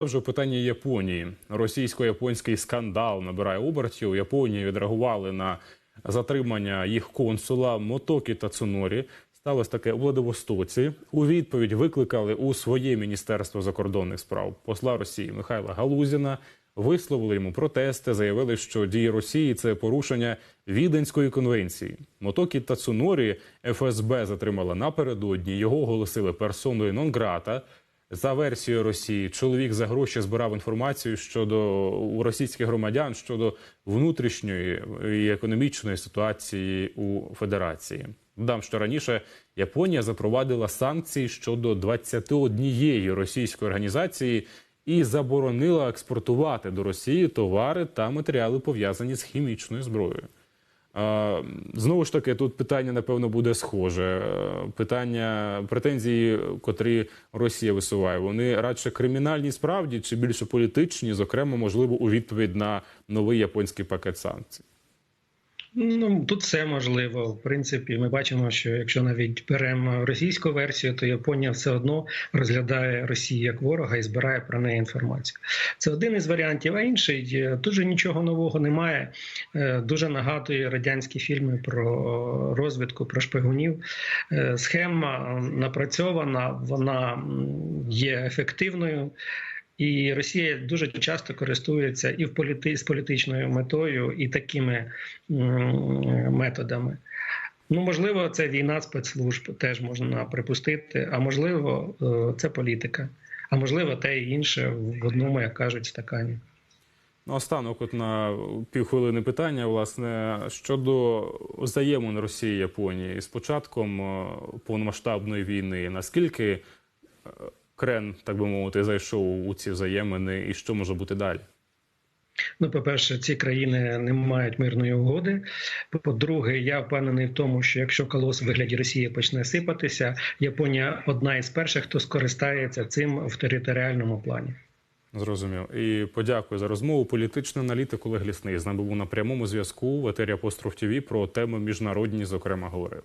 Вже питання Японії. Російсько-японський скандал набирає обертів. Японії відреагували на затримання їх консула Мотокі Тацунорі. Сталося таке у Владивостоці. У відповідь викликали у своє міністерство закордонних справ посла Росії Михайла Галузіна. Висловили йому протести, заявили, що дії Росії це порушення Віденської конвенції. Мотокі Тацунорі ФСБ затримала напередодні. Його оголосили персоною нон-грата. За версією Росії, чоловік за гроші збирав інформацію щодо російських громадян щодо внутрішньої і економічної ситуації у Федерації. Додам, що раніше Японія запровадила санкції щодо 21 російської організації і заборонила експортувати до Росії товари та матеріали пов'язані з хімічною зброєю. Знову ж таки, тут питання, напевно, буде схоже. Е, Питання претензії, котрі Росія висуває, вони радше кримінальні справді чи більше політичні, зокрема, можливо, у відповідь на новий японський пакет санкцій. Ну тут все можливо. В принципі, ми бачимо, що якщо навіть беремо російську версію, то Японія все одно розглядає Росію як ворога і збирає про неї інформацію. Це один із варіантів. А інший е, дуже нічого нового немає. Е, Дуже нагадує радянські фільми про розвідку, про шпигунів. Е, Схема напрацьована, вона є ефективною. І Росія дуже часто користується і в політи з політичною метою, і такими методами. Ну, можливо, це війна спецслужб теж можна припустити, а можливо, е, це політика, а можливо, те і інше в одному, як кажуть, стакані. Ну, останок, от на півхвилини питання, власне, щодо взаємин Росії і Японії з початком е, повномасштабної війни, наскільки е, Крен, так би мовити, зайшов у ці взаємини, і що може бути далі? Ну, по-перше, ці країни не мають мирної угоди. По-друге, я впевнений в тому, що якщо колос в вигляді Росії почне сипатися, Японія одна із перших, хто скористається цим в територіальному плані. Зрозумів. І подякую за розмову. Політичний аналітик Олег Лісний з нами був на прямому зв'язку в етері Апостроф ТВ про теми міжнародні, зокрема, говорили.